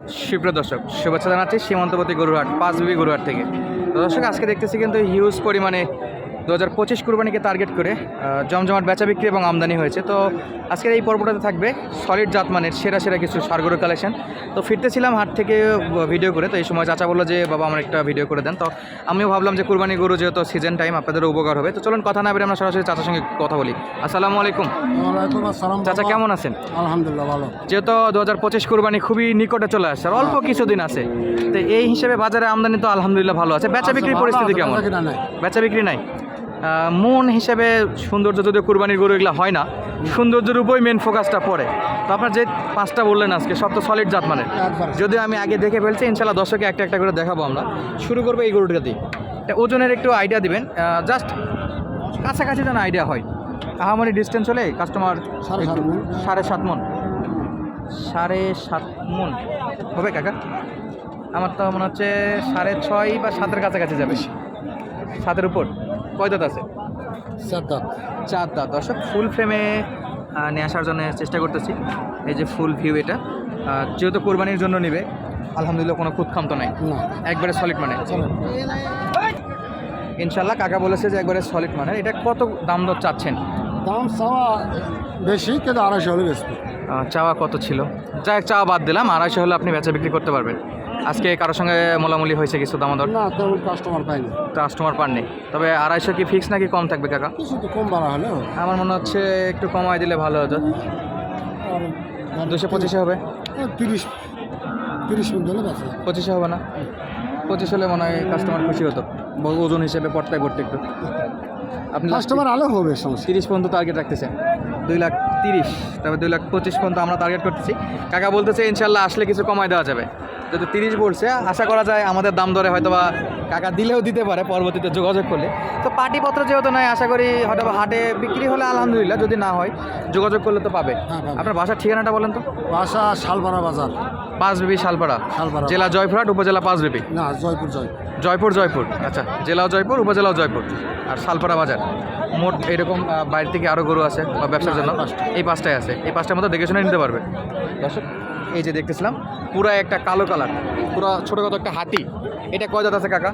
সুপ্রিয় দর্শক, শুভেচ্ছা জানাচ্ছি সীমান্তবর্তী গরুহাট পাঁচ বিবি গরুহাট থেকে দর্শক, আজকে দেখতেছি কিন্তু হিউজ পরিমাণে দু হাজার পঁচিশ কুরবানিকে টার্গেট করে জমজমাট বেচা বিক্রি এবং আমদানি হয়েছে। তো আজকের এই পর্বটাতে থাকবে সলিড জাতমানের সেরা সেরা কিছু সারগরু কালেকশন তো ফিরতেছিলাম হাট থেকে ভিডিও করে। তো এই সময় চাচা বলল যে বাবা আমার একটা ভিডিও করে দেন। তো আমিও ভাবলাম যে কুরবানি গরু যেহেতু সিজন টাইম আপনাদের উপকার হবে। তো চলুন কথা না বেরে আমরা সরাসরি চাচার সঙ্গে কথা বলি। আসসালামু আলাইকুম। আসসালাম চাচা কেমন আছেন? আলহামদুলিল্লাহ ভালো। যেহেতু দু হাজার পঁচিশ কুরবানি খুবই নিকটে চলে আসছে আর অল্প কিছুদিন আছে। তো এই হিসেবে বাজারে আমদানি তো আলহামদুলিল্লাহ ভালো আছে। বেচা বিক্রির পরিস্থিতি কেমন? বেচা বিক্রি নাই? মন হিসেবে সৌন্দর্য যদি কুরবানির গরু এগুলো হয় না সৌন্দর্যের উপরই মেন ফোকাসটা পড়ে। তো আপনার যে পাঁচটা বললেন আজকে সব তো সলিড জাত মানে যদিও আমি আগে দেখে ফেলছি ইনশাল্লাহ দর্শকে একটা একটা করে দেখাবো আমরা। শুরু করব এই গরুটা দিয়ে। ওজনের একটু আইডিয়া দিবেন। জাস্ট কাছাকাছি যেন আইডিয়া হয়। আহামারি ডিস্টেন্স হলে কাস্টমার সাড়ে সাড়ে সাত মন। সাড়ে সাত মন। হবে কাকা? আমার তো মনে হচ্ছে সাড়ে ছয় বা সাতের কাছাকাছি যাবে। সাতের উপর। কয় দাঁত আছে? সাদ্দাত চার দাঁত। দর্শক ফুল ফ্রেমে নিয়ে আসার জন্য চেষ্টা করতেছি। এই যে ফুল ভিউ এটা। যেহেতু কোরবানির জন্য নিবে আলহামদুলিল্লাহ কোনো খুদ তো নাই একবারে সলিড মানে ইনশাল্লাহ কাকা বলেছে যে একবারে সলিড মানে এটা কত দাম দর চাচ্ছেন? দাম চাওয়া বেশি কিন্তু আড়াইশো হলে বেশি। চাওয়া কত ছিল? যাই চাওয়া বাদ দিলাম। আড়াইশো হলে আপনি বেচা বিক্রি করতে পারবেন। আজকে কারোর সঙ্গে মোলামুলি হয়েছে কিছু দাম দর না তেমন কাস্টমার পাইনি। কাস্টমার পাননি। তবে আড়াইশো কি ফিক্স নাকি কম থাকবে কাকা? কিছু তো কম বাড়া হলে। আমার মনে হচ্ছে একটু কমায় দিলে ভালো হতো। দুশো পঁচিশে হবে? তিরিশ তিরিশ পঁচিশে হবে না? পঁচিশ হলে মনে হয় কাস্টমার খুশি হতো। ওজন হিসেবে পড়তায় পড়তে একটু। আপনি কাস্টমার আলো হবে সমস্যা তিরিশ পর্যন্ত টার্গেট রাখতেছেন। দুই লাখ তিরিশ। তারপরে দুই লাখ পঁচিশ পর্যন্ত আমরা টার্গেট করতেছি। কাকা বলতেছে ইনশাল্লাহ আসলে কিছু কমায় দেওয়া যাবে। যদি তিরিশ বলছে আশা করা যায় আমাদের দাম দরে হয়তো বা কাকা দিলেও দিতে পারে পরবর্তীতে যোগাযোগ করলে। তো পার্টিপত্র যেহেতু নয় আশা করি হয়তো হাটে বিক্রি হলে আলহামদুলিল্লাহ যদি না হয় যোগাযোগ করলে তো পাবে। হ্যাঁ, আপনার বাসার ঠিকানাটা বলেন তো। বাসা শালপাড়া বাজার। পাঁচবিবি শালপাড়া। শালপাড়া জেলা জয়পুরহাট উপজেলা পাঁচবিবি। না জয়পুর জয় জয়পুর জয়পুর। আচ্ছা জেলাও জয়পুর উপজেলাও জয়পুর। আর শালপাড়া বাজার। মোট এরকম বাইরে থেকে আরও গরু আছে বা ব্যবসার জন্য। এই এই পাঁচটায় আছে। এই পাঁচটার মতো দেখে শুনে নিতে পারবে। দর্শক এই যে দেখতেছিলাম পুরা একটা কালো কালার পুরো ছোটো কত একটা হাতি। এটা কয় দাঁত আছে কাকা?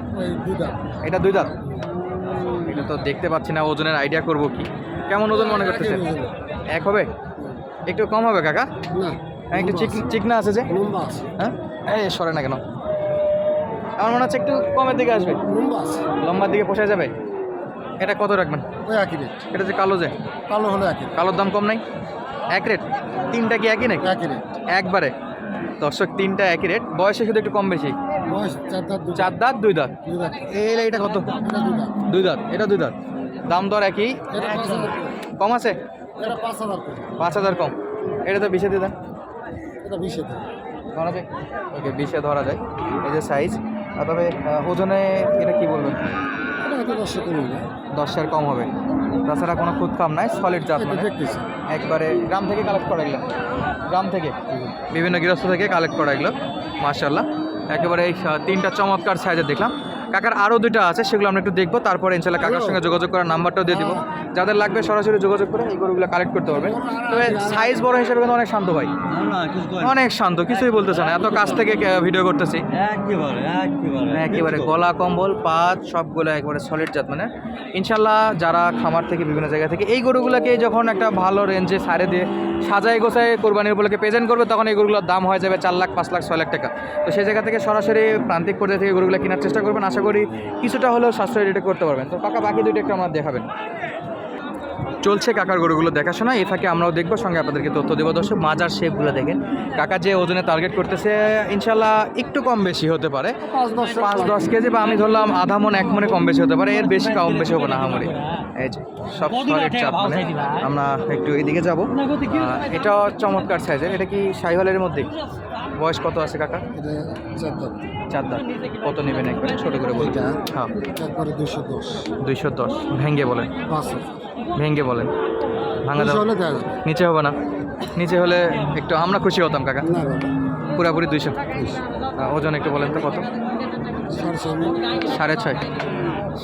এটা দুই দাঁত? এটা তো দেখতে পাচ্ছি না ওজনের আইডিয়া করব কি? কেমন ওজন মনে করতেছেন? এক হবে? একটু কম হবে কাকা? হ্যাঁ একটু চিক চিকনা আছে যে? হ্যাঁ? এই সরে না কেন? আমার মনে হচ্ছে একটু কমের দিকে আসবে। লম্বার দিকে পোষা যাবে? এটা কত রাখবেন? ওই একই রেট এটা যে কালো যে? কালো হলে একই কালোর দাম কম নাই? এক রেট তিনটা কি একই নাকি? একই রেট একবারে। দর্শক তিনটা একই রেট বয়সে শুধু একটু কম বেশি? বয়স চার দাঁত দুই দাঁত। এই এটা কত? দুই দাঁত। এটা দুই দাঁত। দাম দর একই? কম আছে? পাঁচ হাজার কম। এটা তো বিশে দিয়ে দেন। বিশে ধরা যায় ওকে বিশে ধরা যায় এই যে সাইজ তবে ওজনে এটা কি বলবেন? দশের কম হবে। তাছাড়া কোনো খুদ কাম নাই সলিড জাত মানে। একবারে গ্রাম থেকে কালেক্ট করা এগুলো। গ্রাম থেকে। বিভিন্ন গৃহস্থ থেকে কালেক্ট করা এগুলো মার্শাল্লাহ একেবারে এই তিনটা চমৎকার সাইজের দেখলাম। কাকার আরও দুইটা আছে সেগুলো আমরা একটু দেখব। তারপরে ইনশাল্লাহ কাকার সঙ্গে যোগাযোগ করার নাম্বারটাও দিয়ে দিব। যাদের লাগবে সরাসরি যোগাযোগ করে এই গরুগুলো কালেক্ট করতে পারবে তবে সাইজ বড় হিসেবে কিন্তু অনেক শান্ত ভাই। অনেক শান্ত কিছুই বলতেছে না। এত কাছ থেকে ভিডিও করতেছি। একেবারে গলা কম্বল পাত সবগুলো একেবারে সলিড জাত মানে। ইনশাল্লাহ যারা খামার থেকে বিভিন্ন জায়গা থেকে এই গরুগুলোকে যখন একটা ভালো রেঞ্জে সারে দিয়ে সাজায় গোছায় কোরবানির উপলক্ষে প্রেজেন্ট করবে তখন এই গরুগুলোর দাম হয়ে যাবে চার লাখ পাঁচ লাখ ছয় লাখ টাকা। তো সেই জায়গা থেকে সরাসরি প্রান্তিক পর্যায়ে থেকে গরুগুলো কেনার চেষ্টা করবেন। আশা করি কিছুটা হলেও সাশ্রয় রেটে করতে পারবেন। তো কাকা বাকি দুইটা একটু আমরা দেখাবেন। চলছে কাকার গরুগুলো দেখাশোনা। এই ফাঁকে আমরাও দেখব সঙ্গে আপনাদেরকে তথ্য দেবো। দর্শক মাজার শেপগুলো দেখেন। কাকা যে ওজনে টার্গেট করতেছে ইনশাল্লাহ একটু কম বেশি হতে পারে। পাঁচ দশ কেজি। বা আমি ধরলাম আধা মন এক মনে কম বেশি হতে পারে। এর বেশি কম বেশি হবে না আমারই এই যে সব সলিড চাপ মানে আমরা একটু এদিকে যাব। এটাও চমৎকার সাইজের এটা কি সাইহলের মধ্যে? বয়স কত আছে কাকা? এটা চার দাঁত। কত নেবেন একবার? ছোট করে বলতে হ্যাঁ। একবারে দুশো দশ। দুইশো দশ। ভেঙ্গে বলেন। ভেঙ্গে বলেন ভাঙা যাবে। নিচে হবে না। নিচে হলে একটু আমরা খুশি হতাম কাকা। পুরাপুরি দুইশো। ওজন একটু বলেন তো কত? সাড়ে ছয়।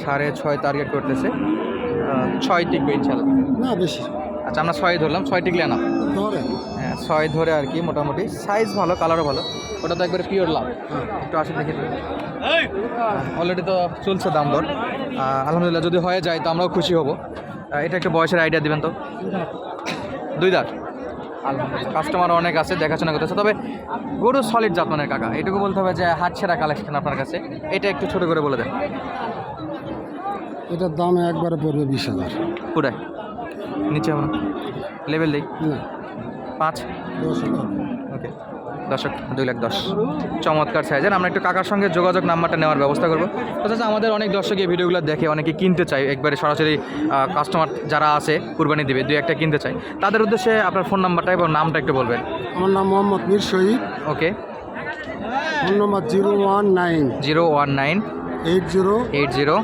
সাড়ে ছয়। টার্গেট করতেছে। ছয় টিকবে ইনশাল্লাহ। না বেশি। আচ্ছা আমরা ছয় ধরলাম। ছয় টিকলে না? হ্যাঁ ছয় ধরে আর কি মোটামুটি। সাইজ ভালো কালারও ভালো। ওটা তো একবারে পিওর লাভ একটু আসে দেখে। অলরেডি তো চলছে দাম দর। আলহামদুলিল্লাহ যদি হয়ে যায় তো আমরাও খুশি হব। এটা একটু বয়সের আইডিয়া দিবেন তো? দুই দাঁত। কাস্টমার অনেক আছে দেখাশোনা করতেছে। তবে গরু সলিড জাতমানের কাকা এটুকু বলতে হবে যে হাট ছেঁড়া কালেকশন আপনার কাছে। এটা একটু ছোট করে বলে দেন। এটার দাম একবারে পড়বে বিশ হাজার। পুরাই। নিচে আমরা লেভেল দিই। পাঁচ। ওকে দশক দুই লাখ দশ। চমৎকার সাইজের আমরা একটু কাকার সঙ্গে যোগাযোগ নাম্বারটা নেওয়ার ব্যবস্থা করব। অথচ আমাদের অনেক দর্শক এই ভিডিওগুলো দেখে অনেকে কিনতে চায়। একবারে সরাসরি কাস্টমার যারা আছে কুরবানি দিবে দুই একটা কিনতে চায়। তাদের উদ্দেশ্যে আপনার ফোন নাম্বারটা এবং নামটা একটু বলবেন। আমার নাম Mohammad Mir Shahid. Okay. Phone number zero one nine. Zero one nine. Eight zero. Eight zero.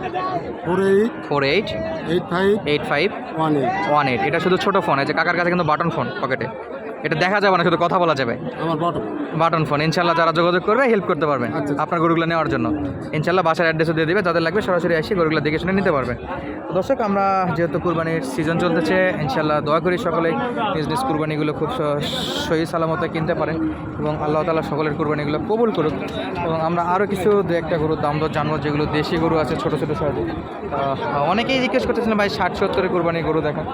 Four eight. Four eight. Eight five. Eight five. One eight. One eight. এটা শুধু ছোটো ফোন আছে কাকার কাছে কিন্তু বাটন ফোন পকেটে এটা দেখা যাবে না শুধু কথা বলা যাবে। আমার বটম বাটন ফোন। ইনশাল্লাহ যারা যোগাযোগ করবে হেল্প করতে পারবেন আচ্ছা। আপনার গরুগুলো নেওয়ার জন্য। ইনশাল্লাহ বাসার অ্যাড্রেসও দিয়ে দেবে যাদের লাগবে সরাসরি এসে গরুগুলো দেখে শুনে নিতে পারবে। তো দর্শক আমরা যেহেতু কুরবানির সিজন চলতেছে ইনশাল্লাহ দোয়া করি সকলেই নিজ নিজ কুরবানিগুলো খুব সহি সালামতে কিনতে পারেন এবং আল্লাহ তালা সকলের কুরবানিগুলো কবুল করুক। এবং আমরা আরও কিছু দু একটা গরুর দাম দর জানব যেগুলো দেশি গরু আছে ছোটো ছোটো সাইজে অনেকেই জিজ্ঞেস করতেছিলেন ভাই ষাট সত্তরের কুরবানি গরু দেখেন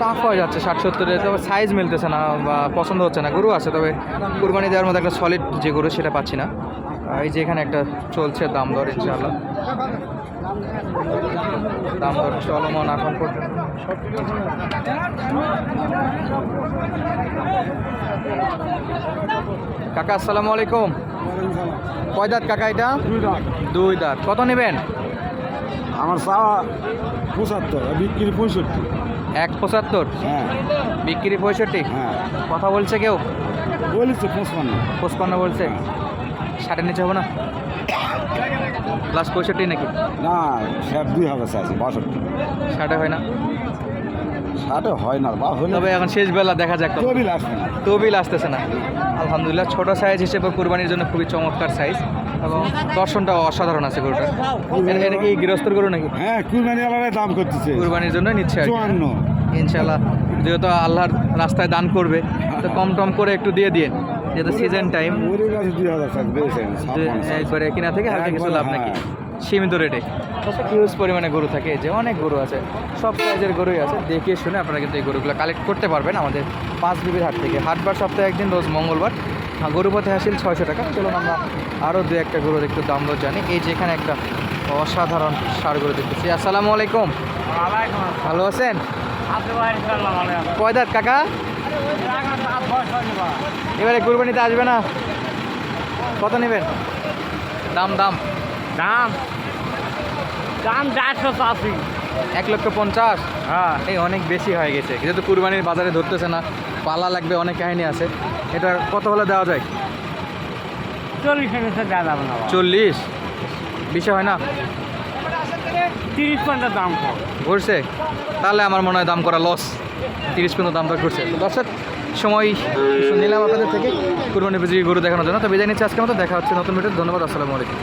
টাফ হয়ে যাচ্ছে ষাট সত্তরের তবে সাইজ মিলতেছে না বা পছন্দ হচ্ছে না গরু আছে তবে কুরবানি দেওয়ার মধ্যে একটা সলিড যে গরু সেটা পাচ্ছি না। এই যে এখানে একটা চলছে দাম দর ইনশাআল্লাহ। দাম দর চলমান এখন পর্যন্ত। কাকা আসসালামু আলাইকুম। কয় দাঁত কাকা এটা? দুই দাঁত। কত নেবেন? আমার চাওয়া পঁচাত্তর বিক্রি পঁয়ষট্টি। এক পঁচাত্তর? হ্যাঁ। বিক্রি পঁয়ষট্টি? হ্যাঁ। কথা বলছে কেউ? বলেছে পঁচপান্ন। পঁচপান্ন বলছে। ষাটের নিচে হবে না? প্লাস পঁয়ষট্টি নাকি? না ষাট দুই হবে চাইছে বাষট্টি। ষাটে হয় না? ষাটে হয় না বা হলে তবে এখন শেষ বেলা দেখা যাক। তবিল আসবে না তবিল আসতেছে না। আলহামদুলিল্লাহ ছোট সাইজ হিসেবে কুরবানির জন্য খুবই চমৎকার সাইজ এবং দর্শনটা অসাধারণ আছে গরুটা এটা- কি গৃহস্থর গরু নাকি? হ্যাঁ কুরবানি আলাদা দাম করতেছে। কুরবানির জন্য নিচ্ছে। চুয়ান্ন। ইনশাল্লাহ যেহেতু আল্লাহর রাস্তায় দান করবে তো কম টম করে একটু দিয়ে দিন যেহেতু সিজন টাইম একবারে কিনা থেকে হালকা কিছু লাভ নাকি? সীমিত রেটে হিউজ পরিমাণে গরু থাকে এই যে অনেক গরু আছে সব সাইজের গরুই আছে দেখে শুনে আপনারা কিন্তু এই গরুগুলো কালেক্ট করতে পারবেন আমাদের পাঁচ বিবির হাট থেকে। হাটবার সপ্তাহে একদিন রোজ মঙ্গলবার। গরু পথে হাসিল ছয়শো টাকা। চলুন আমরা আরও দু একটা গরুর একটু দাম দর জানি। এই যে এখানে একটা অসাধারণ সার গরু দেখতেছি। আসসালামু আলাইকুম। ভালো আছেন? কয় দাঁত কাকা? এবারে কুরবানিতে আসবে না? কত নেবেন? দাম দাম। দাম? দাম চারশো চাষি। এক লক্ষ পঞ্চাশ? হ্যাঁ। এই অনেক বেশি হয়ে গেছে। যেহেতু কুরবানির বাজারে ধরতেছে না পালা লাগবে অনেক কাহিনী আছে। এটা কত হলে দেওয়া যায়? চল্লিশ চল্লিশ? বিষয় হয় না? তিরিশ পয়েন্টের দাম ঘুরছে? তাহলে আমার মনে হয় দাম করা লস তিরিশ পর্যন্ত দাম দর করছে তো দর্শক, সময় নিলাম আপনাদের থেকে। কুরবানি পুজো গরু দেখানোর জন্য। তো বিদায় নিচ্ছে আজকের মতো। দেখা হচ্ছে নতুন ভিডিও ধন্যবাদ। আসসালামু আলাইকুম।